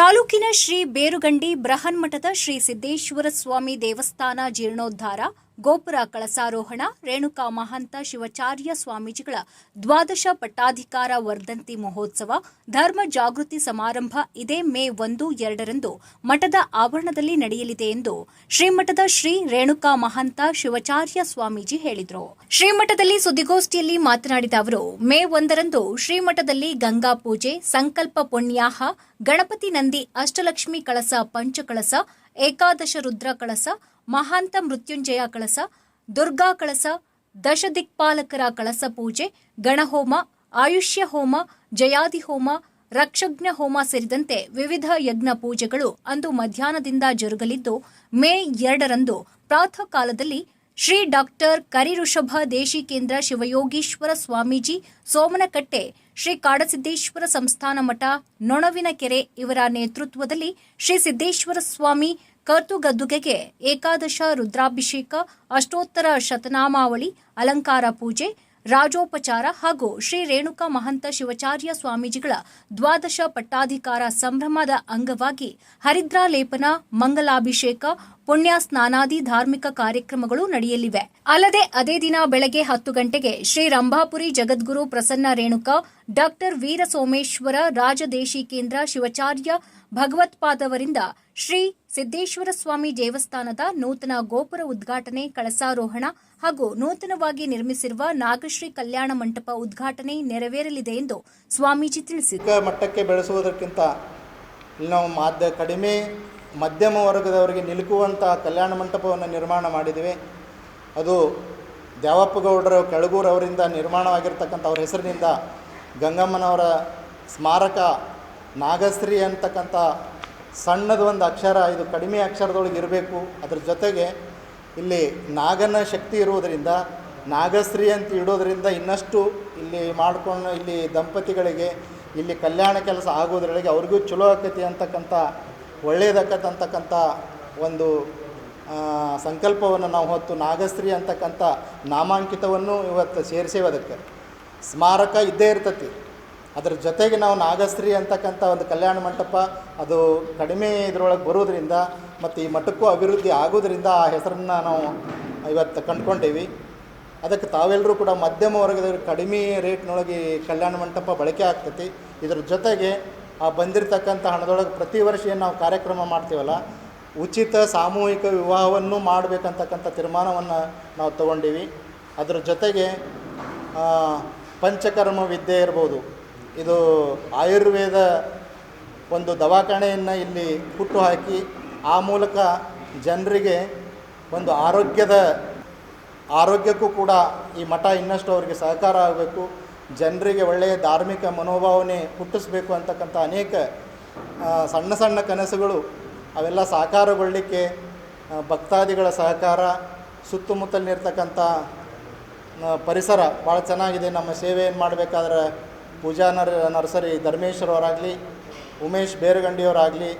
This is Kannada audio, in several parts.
ತಾಲೂಕಿನ ಶ್ರೀ ಬೇರುಗಂಡಿ ಬೃಹನ್ಮಠದ ಶ್ರೀ ಸಿದ್ದೇಶ್ವರ ಸ್ವಾಮಿ ದೇವಸ್ಥಾನ ಜೀರ್ಣೋದ್ಧಾರ ಗೋಪುರ ಕಳಸಾರೋಹಣ, ರೇಣುಕಾ ಮಹಾಂತ, ಶಿವಾಚಾರ್ಯ ಸ್ವಾಮೀಜಿಗಳ ದ್ವಾದಶ ಪಟ್ಟಾಧಿಕಾರ ವರ್ಧಂತಿ ಮಹೋತ್ಸವ, ಧರ್ಮ ಜಾಗೃತಿ ಸಮಾರಂಭ ಇದೇ ಮೇ ಒಂದು ಎರಡರಂದು ಮಠದ ಆವರಣದಲ್ಲಿ ನಡೆಯಲಿದೆ ಎಂದು ಶ್ರೀಮಠದ ಶ್ರೀ ರೇಣುಕಾ ಮಹಂತ, ಶಿವಾಚಾರ್ಯ ಸ್ವಾಮೀಜಿ ಹೇಳಿದರು. ಶ್ರೀಮಠದಲ್ಲಿ ಸುದ್ದಿಗೋಷ್ಠಿಯಲ್ಲಿ ಮಾತನಾಡಿದ ಅವರು, ಮೇ ಒಂದರಂದು ಶ್ರೀಮಠದಲ್ಲಿ ಗಂಗಾ ಪೂಜೆ, ಸಂಕಲ್ಪ ಪುಣ್ಯಾಹ, ಗಣಪತಿ ನಂದಿ, ಅಷ್ಟಲಕ್ಷ್ಮಿ ಕಳಸ, ಪಂಚಕಳಸ ಏಕಾದಶ ರುದ್ರ ಕಳಸ, ಮಹಾಂತ ಮೃತ್ಯುಂಜಯ ಕಳಸ, ದುರ್ಗಾ ಕಳಸ, ದಶದಿಕ್ಪಾಲಕರ ಕಳಸ ಪೂಜೆ, ಗಣಹೋಮ, ಆಯುಷ್ಯ ಹೋಮ, ಜಯಾದಿ ಹೋಮ ರಕ್ಷಜ್ಞ ಹೋಮ ಸೇರಿದಂತೆ ವಿವಿಧ ಯಜ್ಞ ಪೂಜೆಗಳು ಅಂದು ಮಧ್ಯಾಹ್ನದಿಂದ ಜರುಗಲಿದ್ದು ಮೇ ಎರಡರಂದು ಪ್ರಾತಃ ಕಾಲದಲ್ಲಿ ಶ್ರೀ ಡಾಕ್ಟರ್ ಕರಿಋಷಭ ದೇಶಿಕೇಂದ್ರ ಶಿವಯೋಗೀಶ್ವರ ಸ್ವಾಮೀಜಿ ಸೋಮನಕಟ್ಟೆ, ಶ್ರೀ ಕಾಡಸಿದ್ದೇಶ್ವರ ಸಂಸ್ಥಾನ ಮಠ, ನೊಣವಿನಕೆರೆ ಇವರ ನೇತೃತ್ವದಲ್ಲಿ ಶ್ರೀ ಸಿದ್ದೇಶ್ವರ ಸ್ವಾಮಿ ಕರ್ತುಗದ್ದುಗೆಗೆ ಏಕಾದಶ ರುದ್ರಾಭಿಷೇಕ, ಅಷ್ಟೋತ್ತರ ಶತನಾಮಾವಳಿ, ಅಲಂಕಾರ ಪೂಜೆ ರಾಜೋಪಚಾರ ಹಾಗೂ ಶ್ರೀ ರೇಣುಕಾ ಮಹಂತ ಶಿವಾಚಾರ್ಯ ಸ್ವಾಮೀಜಿಗಳ ದ್ವಾದಶ ಪಟ್ಟಾಧಿಕಾರ ಸಂಭ್ರಮದ ಅಂಗವಾಗಿ ಹರಿದ್ರಾಲೇಪನ ಮಂಗಲಾಭಿಷೇಕ, ಪುಣ್ಯ ಸ್ನಾನಾದಿ ಧಾರ್ಮಿಕ ಕಾರ್ಯಕ್ರಮಗಳು ನಡೆಯಲಿವೆ. ಅಲ್ಲದೆ ಅದೇ ದಿನ ಬೆಳಗ್ಗೆ ಹತ್ತು ಗಂಟೆಗೆ ಶ್ರೀ ರಂಭಾಪುರಿ ಜಗದ್ಗುರು ಪ್ರಸನ್ನ ರೇಣುಕಾ, ಡಾಕ್ಟರ್ ವೀರ ಸೋಮೇಶ್ವರ ರಾಜದೇಶಿಕೇಂದ್ರ ಶಿವಾಚಾರ್ಯ ಭಗವತ್ಪಾದವರಿಂದ ಶ್ರೀ ಸಿದ್ದೇಶ್ವರ ಸ್ವಾಮಿ ದೇವಸ್ಥಾನದ ನೂತನ ಗೋಪುರ ಉದ್ಘಾಟನೆ, ಕಳಸಾರೋಹಣ ಹಾಗೂ ನೂತನವಾಗಿ ನಿರ್ಮಿಸಿರುವ ನಾಗಶ್ರೀ ಕಲ್ಯಾಣ ಮಂಟಪ ಉದ್ಘಾಟನೆ ನೆರವೇರಲಿದೆ ಎಂದು ಸ್ವಾಮೀಜಿ ತಿಳಿಸಿದರು. ಮಟ್ಟಕ್ಕೆ ಬೆಳೆಸುವುದಕ್ಕಿಂತ ನಾವು ಮಾಧ್ಯ ಕಡಿಮೆ ಮಧ್ಯಮ ವರ್ಗದವರಿಗೆ ನಿಲುಕುವಂತಹ ಕಲ್ಯಾಣ ಮಂಟಪವನ್ನು ನಿರ್ಮಾಣ ಮಾಡಿದ್ದೇವೆ. ಅದು ದ್ಯಾವಪ್ಪಗೌಡರ ಕೆಳಗೂರು ಅವರಿಂದ ನಿರ್ಮಾಣವಾಗಿರ್ತಕ್ಕಂಥ ಅವರ ಹೆಸರಿನಿಂದ ಗಂಗಮ್ಮನವರ ಸ್ಮಾರಕ, ನಾಗಶ್ರೀ ಅಂತಕ್ಕಂಥ ಸಣ್ಣದೊಂದು ಅಕ್ಷರ, ಇದು ಕಡಿಮೆ ಅಕ್ಷರದೊಳಗೆ ಇರಬೇಕು. ಅದರ ಜೊತೆಗೆ ಇಲ್ಲಿ ನಾಗನ ಶಕ್ತಿ ಇರುವುದರಿಂದ, ನಾಗಶ್ರೀ ಅಂತ ಇಡೋದರಿಂದ ಇನ್ನಷ್ಟು ಇಲ್ಲಿ ಮಾಡ್ಕೊಂಡು, ಇಲ್ಲಿ ದಂಪತಿಗಳಿಗೆ, ಇಲ್ಲಿ ಕಲ್ಯಾಣ ಕೆಲಸ ಆಗೋದ್ರೊಳಗೆ ಅವ್ರಿಗೂ ಚಲೋ ಆಕತಿ ಅಂತಕ್ಕಂಥ ಒಳ್ಳೆಯದಾಕತ್ತಂತಕ್ಕಂಥ ಒಂದು ಸಂಕಲ್ಪವನ್ನು ನಾವು ಹೊತ್ತು ನಾಗಶ್ರೀ ಅಂತಕ್ಕಂಥ ನಾಮಾಂಕಿತವನ್ನು ಇವತ್ತು ಸೇರಿಸೇವೆ ಅದಕ್ಕೆ. ಸ್ಮಾರಕ ಇದ್ದೇ ಇರ್ತತಿ. ಅದ್ರ ಜೊತೆಗೆ ನಾವು ನಾಗಶ್ರೀ ಅಂತಕ್ಕಂಥ ಒಂದು ಕಲ್ಯಾಣ ಮಂಟಪ ಅದು ಕಡಿಮೆ ಇದರೊಳಗೆ ಬರೋದ್ರಿಂದ ಮತ್ತು ಈ ಮಠಕ್ಕೂ ಅಭಿವೃದ್ಧಿ ಆಗೋದ್ರಿಂದ ಆ ಹೆಸರನ್ನು ನಾವು ಇವತ್ತು ಕಂಡ್ಕೊಂಡೇವಿ. ಅದಕ್ಕೆ ತಾವೆಲ್ಲರೂ ಕೂಡ ಮಧ್ಯಮ ವರ್ಗದ ಕಡಿಮೆ ರೇಟ್ನೊಳಗೆ ಕಲ್ಯಾಣ ಮಂಟಪ ಬಳಕೆ ಆಗ್ತೈತಿ. ಇದರ ಜೊತೆಗೆ ಆ ಬಂದಿರತಕ್ಕಂಥ ಹಣದೊಳಗೆ ಪ್ರತಿ ವರ್ಷ ಏನು ನಾವು ಕಾರ್ಯಕ್ರಮ ಮಾಡ್ತೀವಲ್ಲ, ಉಚಿತ ಸಾಮೂಹಿಕ ವಿವಾಹವನ್ನು ಮಾಡಬೇಕಂತಕ್ಕಂಥ ತೀರ್ಮಾನವನ್ನು ನಾವು ತಗೊಂಡೀವಿ. ಅದರ ಜೊತೆಗೆ ಪಂಚಕರ್ಮ ವಿದ್ಯೆ ಇರ್ಬೋದು. ಇದು ಆಯುರ್ವೇದ ಒಂದು ದವಾಖಾನೆಯನ್ನು ಇಲ್ಲಿ ಹುಟ್ಟು ಹಾಕಿ ಆ ಮೂಲಕ ಜನರಿಗೆ ಒಂದು ಆರೋಗ್ಯದ, ಆರೋಗ್ಯಕ್ಕೂ ಕೂಡ ಈ ಮಠ ಇನ್ನಷ್ಟು ಅವರಿಗೆ ಸಹಕಾರ ಆಗಬೇಕು. ಜನರಿಗೆ ಒಳ್ಳೆಯ ಧಾರ್ಮಿಕ ಮನೋಭಾವನೆ ಹುಟ್ಟಿಸ್ಬೇಕು ಅಂತಕ್ಕಂಥ ಅನೇಕ ಸಣ್ಣ ಸಣ್ಣ ಕನಸುಗಳು ಅವೆಲ್ಲ ಸಾಕಾರಗೊಳ್ಳಲಿಕ್ಕೆ ಭಕ್ತಾದಿಗಳ ಸಹಕಾರ, ಸುತ್ತಮುತ್ತಲಿನಿರ್ತಕ್ಕಂಥ ಪರಿಸರ ಭಾಳ ಚೆನ್ನಾಗಿದೆ. ನಮ್ಮ ಸೇವೆ ಏನು ಮಾಡಬೇಕಾದ್ರೆ ಪೂಜಾ ನರ್, ನರ್ಸರಿ ಧರ್ಮೇಶ್ವರ್ ಅವರಾಗಲಿ ಉಮೇಶ್ ಬೇರುಗಂಡಿಯವರಾಗಲಿ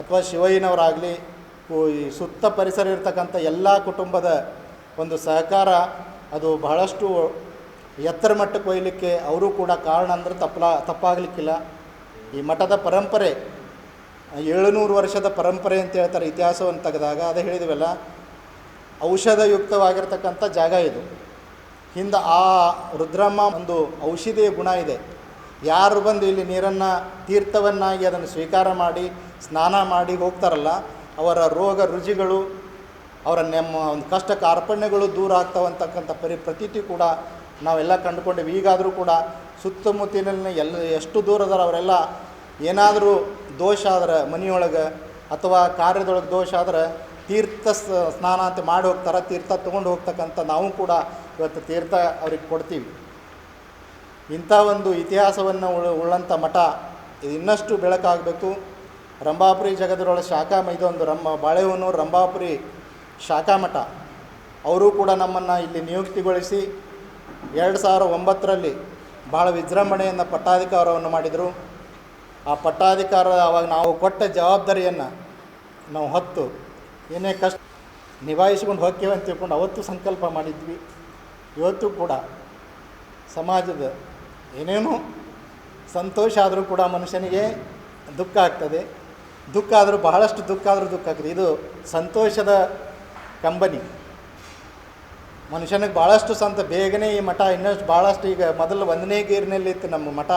ಅಥವಾ ಶಿವಯ್ಯನವರಾಗಲಿ ಈ ಸುತ್ತ ಪರಿಸರ ಇರ್ತಕ್ಕಂಥ ಎಲ್ಲ ಕುಟುಂಬದ ಒಂದು ಸಹಕಾರ, ಅದು ಬಹಳಷ್ಟು ಎತ್ತರ ಮಟ್ಟಕ್ಕೆ ಒಯ್ಯಲಿಕ್ಕೆ ಅವರು ಕೂಡ ಕಾರಣ ಅಂದ್ರೆ ತಪ್ಪಲ ತಪ್ಪಾಗಲಿಕ್ಕಿಲ್ಲ. ಈ ಮಠದ ಪರಂಪರೆ, ಏಳುನೂರು ವರ್ಷದ ಪರಂಪರೆ ಅಂತ ಹೇಳ್ತಾರೆ ಇತಿಹಾಸವನ್ನು ತೆಗೆದಾಗ, ಅದೇ ಹೇಳಿದ್ವಲ್ಲ, ಔಷಧಯುಕ್ತವಾಗಿರ್ತಕ್ಕಂಥ ಜಾಗ ಇದು. ಹಿಂದೆ ಆ ರುದ್ರಮ್ಮ ಒಂದು ಔಷಧಿಯ ಗುಣ ಇದೆ. ಯಾರು ಬಂದು ಇಲ್ಲಿ ನೀರನ್ನು, ತೀರ್ಥವನ್ನಾಗಿ ಅದನ್ನು ಸ್ವೀಕಾರ ಮಾಡಿ, ಸ್ನಾನ ಮಾಡಿ ಹೋಗ್ತಾರಲ್ಲ, ಅವರ ರೋಗ ರುಜಿಗಳು, ಅವರ ನೆಮ್ಮ, ಒಂದು ಕಷ್ಟ ಕಾರ್ಪಣ್ಯಗಳು ದೂರ ಆಗ್ತಾವಂತಕ್ಕಂಥ ಪರಿ, ಪ್ರತೀತಿ ಕೂಡ ನಾವೆಲ್ಲ ಕಂಡುಕೊಂಡೇವೆ. ಈಗಾದರೂ ಕೂಡ ಸುತ್ತಮುತ್ತಲಿನ ಎಲ್ಲ, ಎಷ್ಟು ದೂರದಾರ ಅವರೆಲ್ಲ ಏನಾದರೂ ದೋಷ ಆದ್ರೆ, ಮನೆಯೊಳಗೆ ಅಥವಾ ಕಾರ್ಯದೊಳಗೆ ದೋಷ ಆದ್ರೆ ತೀರ್ಥ ಸ್ನಾನ ಅಂತ ಮಾಡಿ ಹೋಗ್ತಾರೆ, ತೀರ್ಥ ತೊಗೊಂಡು ಹೋಗ್ತಕ್ಕಂಥ ನಾವು ಕೂಡ ಇವತ್ತು ತೀರ್ಥ ಅವ್ರಿಗೆ ಕೊಡ್ತೀವಿ. ಇಂಥ ಒಂದು ಇತಿಹಾಸವನ್ನು ಉಳ, ಉಳ್ಳಂಥ ಮಠ ಇದು ಇನ್ನಷ್ಟು ಬೆಳಕಾಗಬೇಕು. ರಂಭಾಪುರಿ ಜಗದರೊಳ ಶಾಖಾ ಇದೊಂದು ರಂಭ, ಬಾಳೆಹೊನ್ನೂರು ರಂಭಾಪುರಿ ಶಾಖಾ ಮಠ. ಅವರು ಕೂಡ ನಮ್ಮನ್ನು ಇಲ್ಲಿ ನಿಯುಕ್ತಿಗೊಳಿಸಿ ಎರಡು ಸಾವಿರ ಒಂಬತ್ತರಲ್ಲಿ ಭಾಳ ವಿಜೃಂಭಣೆಯನ್ನು ಪಟ್ಟಾಧಿಕಾರವನ್ನು ಮಾಡಿದರು. ಆ ಪಟ್ಟಾಧಿಕಾರ ಅವಾಗ ನಾವು ಕೊಟ್ಟ ಜವಾಬ್ದಾರಿಯನ್ನು ನಾವು ಹೊತ್ತು ಏನೇ ಕಷ್ಟ ನಿಭಾಯಿಸ್ಕೊಂಡು ಹೋಗ್ತೇವೆ ಅಂತ ತಿಳ್ಕೊಂಡು ಅವತ್ತು ಸಂಕಲ್ಪ ಮಾಡಿದ್ವಿ. ಇವತ್ತು ಕೂಡ ಸಮಾಜದ ಏನೇನೋ ಸಂತೋಷ ಆದರೂ ಕೂಡ ಮನುಷ್ಯನಿಗೆ ದುಃಖ ಆಗ್ತದೆ. ದುಃಖ ಆದರೂ ಬಹಳಷ್ಟು ದುಃಖ ಆದರೂ ದುಃಖ ಆಗ್ತದೆ. ಇದು ಸಂತೋಷದ ಕಂಬನಿ. ಮನುಷ್ಯನಿಗೆ ಭಾಳಷ್ಟು ಸಂತ, ಬೇಗನೆ ಈ ಮಠ ಇನ್ನಷ್ಟು ಭಾಳಷ್ಟು ಈಗ ಮೊದಲು ಒಂದನೇ ಗೇರ್ನಲ್ಲಿ ಇತ್ತು ನಮ್ಮ ಮಠ.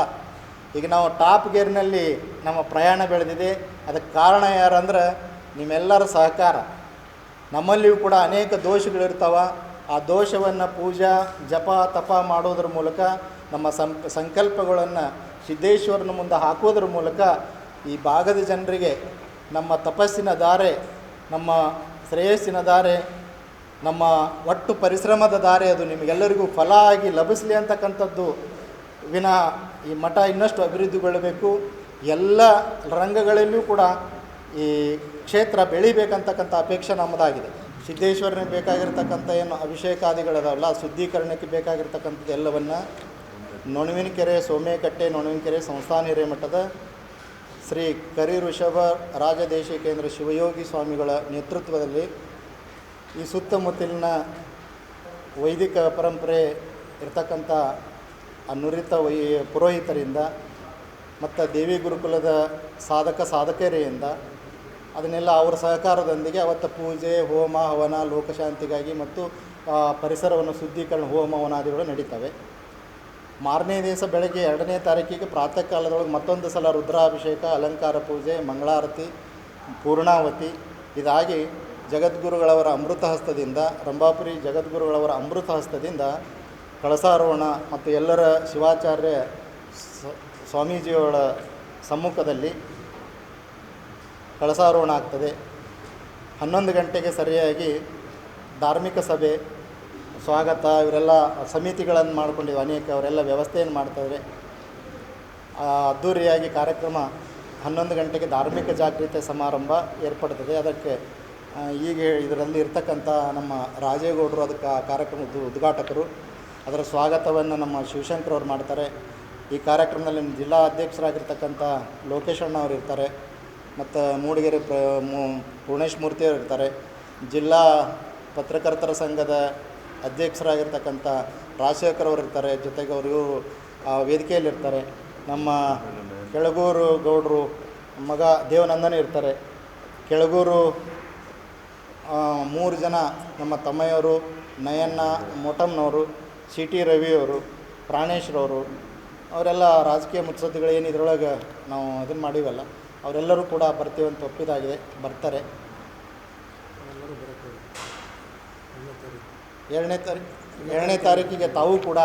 ಈಗ ನಾವು ಟಾಪ್ ಗೇರ್ನಲ್ಲಿ ನಮ್ಮ ಪ್ರಯಾಣ ಬೆಳೆದಿದೆ. ಅದಕ್ಕೆ ಕಾರಣ ಯಾರಂದ್ರೆ ನಿಮ್ಮೆಲ್ಲರ ಸಹಕಾರ. ನಮ್ಮಲ್ಲಿಯೂ ಕೂಡ ಅನೇಕ ದೋಷಗಳಿರ್ತಾವ ಆ ದೋಷವನ್ನು ಪೂಜಾ, ಜಪ, ತಪ ಮಾಡೋದ್ರ ಮೂಲಕ ನಮ್ಮ ಸಂ, ಸಂಕಲ್ಪಗಳನ್ನು ಸಿದ್ದೇಶ್ವರನ ಮುಂದೆ ಹಾಕೋದ್ರ ಮೂಲಕ ಈ ಭಾಗದ ಜನರಿಗೆ ನಮ್ಮ ತಪಸ್ಸಿನ ದಾರೆ, ನಮ್ಮ ಶ್ರೇಯಸ್ಸಿನ ದಾರೆ, ನಮ್ಮ ಒಟ್ಟು ಪರಿಶ್ರಮದ ದಾರೆ ಅದು ನಿಮಗೆಲ್ಲರಿಗೂ ಫಲ ಆಗಿ ಲಭಿಸಲಿ ಅಂತಕ್ಕಂಥದ್ದು ವಿನ ಈ ಮಠ ಇನ್ನಷ್ಟು ಅಭಿವೃದ್ಧಿಗೊಳ್ಳಬೇಕು. ಎಲ್ಲ ರಂಗಗಳಲ್ಲಿಯೂ ಕೂಡ ಈ ಕ್ಷೇತ್ರ ಬೆಳಿಬೇಕಂತಕ್ಕಂಥ ಅಪೇಕ್ಷೆ ನಮ್ಮದಾಗಿದೆ. ಸಿದ್ದೇಶ್ವರನಿಗೆ ಬೇಕಾಗಿರ್ತಕ್ಕಂಥ ಏನು ಅಭಿಷೇಕಾದಿಗಳದಾವಲ್ಲ, ಶುದ್ಧೀಕರಣಕ್ಕೆ ಬೇಕಾಗಿರ್ತಕ್ಕಂಥದ್ದು ಎಲ್ಲವನ್ನು ನೊಣವಿನಕೆರೆ ಸೋಮೇಕಟ್ಟೆ ನೊಣವಿನಕೆರೆ ಸಂಸ್ಥಾನ ಹಿರೇಮಠದ ಶ್ರೀ ಕರಿ ಋಷಭ ರಾಜದೇಶಿಕೇಂದ್ರ ಶಿವಯೋಗಿ ಸ್ವಾಮಿಗಳ ನೇತೃತ್ವದಲ್ಲಿ ಈ ಸುತ್ತಮುತ್ತಲಿನ ವೈದಿಕ ಪರಂಪರೆ ಇರತಕ್ಕಂಥ ಆ ನುರಿತ ವೈ ಪುರೋಹಿತರಿಂದ ಮತ್ತು ದೇವಿ ಗುರುಕುಲದ ಸಾಧಕ ಸಾಧಕರಿಯಿಂದ ಅದನ್ನೆಲ್ಲ ಅವರ ಸಹಕಾರದೊಂದಿಗೆ ಅವತ್ತು ಪೂಜೆ, ಹೋಮ, ಹವನ, ಲೋಕಶಾಂತಿಗಾಗಿ ಮತ್ತು ಪರಿಸರವನ್ನು ಶುದ್ಧೀಕರಣ, ಹೋಮ ಹವನಾದಿಗಳು ನಡೀತವೆ. ಮಾರನೇ ದಿವಸ ಬೆಳಗ್ಗೆ ಎರಡನೇ ತಾರೀಕಿಗೆ ಪ್ರಾತಃ ಕಾಲದೊಳಗೆ ಮತ್ತೊಂದು ಸಲ ರುದ್ರಾಭಿಷೇಕ, ಅಲಂಕಾರ ಪೂಜೆ, ಮಂಗಳಾರತಿ, ಪೂರ್ಣಾವತಿ. ಇದಾಗಿ ಜಗದ್ಗುರುಗಳವರ ಅಮೃತ ಹಸ್ತದಿಂದ, ರಂಭಾಪುರಿ ಜಗದ್ಗುರುಗಳವರ ಅಮೃತ ಹಸ್ತದಿಂದ ಕಳಸಾರೋಹಣ ಮತ್ತು ಎಲ್ಲರ ಶಿವಾಚಾರ್ಯ ಸ್ವಾಮೀಜಿಯವರ ಸಮ್ಮುಖದಲ್ಲಿ ಕಳಸಾರೋಹಣ ಆಗ್ತದೆ. ಹನ್ನೊಂದು ಗಂಟೆಗೆ ಸರಿಯಾಗಿ ಧಾರ್ಮಿಕ ಸಭೆ ಸ್ವಾಗತ, ಇವರೆಲ್ಲ ಸಮಿತಿಗಳನ್ನು ಮಾಡ್ಕೊಂಡಿವಿ, ಅನೇಕ ಅವರೆಲ್ಲ ವ್ಯವಸ್ಥೆಯನ್ನು ಮಾಡ್ತಾರೆ ಅದ್ಧೂರಿಯಾಗಿ ಕಾರ್ಯಕ್ರಮ ಹನ್ನೊಂದು ಗಂಟೆಗೆ ಧಾರ್ಮಿಕ ಜಾಗೃತಿ ಸಮಾರಂಭ ಏರ್ಪಡ್ತದೆ. ಅದಕ್ಕೆ ಈಗ ಇದರಲ್ಲಿ ಇರ್ತಕ್ಕಂಥ ನಮ್ಮ ರಾಜೇಗೌಡರು ಅದಕ್ಕೆ ಕಾರ್ಯಕ್ರಮದ ಉದ್ಘಾಟಕರು. ಅದರ ಸ್ವಾಗತವನ್ನು ನಮ್ಮ ಶಿವಶಂಕರ್ ಅವರು ಮಾಡ್ತಾರೆ. ಈ ಕಾರ್ಯಕ್ರಮದಲ್ಲಿ ಜಿಲ್ಲಾ ಅಧ್ಯಕ್ಷರಾಗಿರ್ತಕ್ಕಂಥ ಲೋಕೇಶ್ ಅಣ್ಣ ಅವರು ಇರ್ತಾರೆ. ಮತ್ತು ಮೂಡಿಗೆರೆ ಪ್ರ ಪೂರ್ಣೇಶ್ ಮೂರ್ತಿಯವರು ಇರ್ತಾರೆ. ಜಿಲ್ಲಾ ಪತ್ರಕರ್ತರ ಸಂಘದ ಅಧ್ಯಕ್ಷರಾಗಿರ್ತಕ್ಕಂಥ ರಾಜಶೇಖರ್ ಅವರು ಇರ್ತಾರೆ ಜೊತೆಗೆ ಅವರು ಇವರು ಆ, ವೇದಿಕೆಯಲ್ಲಿರ್ತಾರೆ. ನಮ್ಮ ಕೆಳಗೂರು ಗೌಡರು, ಮಗ ದೇವನಂದನ ಇರ್ತಾರೆ. ಕೆಳಗೂರು ಮೂರು ಜನ ನಮ್ಮ ತಮ್ಮಯ್ಯವರು ನಯನ್ನ ಮೊಟಮ್ನವರು ಸಿ ಟಿ ರವಿಯವರು, ಪ್ರಾಣೇಶ್ರವರು, ಅವರೆಲ್ಲ ರಾಜಕೀಯ ಮುತ್ಸದ್ದಿಗಳು ಏನು ಇದರೊಳಗೆ ನಾವು ಅದನ್ನು ಮಾಡೀವಲ್ಲ, ಅವರೆಲ್ಲರೂ ಕೂಡ ಬರ್ತೀವಂತ ಒಪ್ಪಿದಾಗಿದೆ, ಬರ್ತಾರೆ. ಎರಡನೇ ತಾರೀಕು ಎರಡನೇ ತಾರೀಕಿಗೆ ತಾವು ಕೂಡ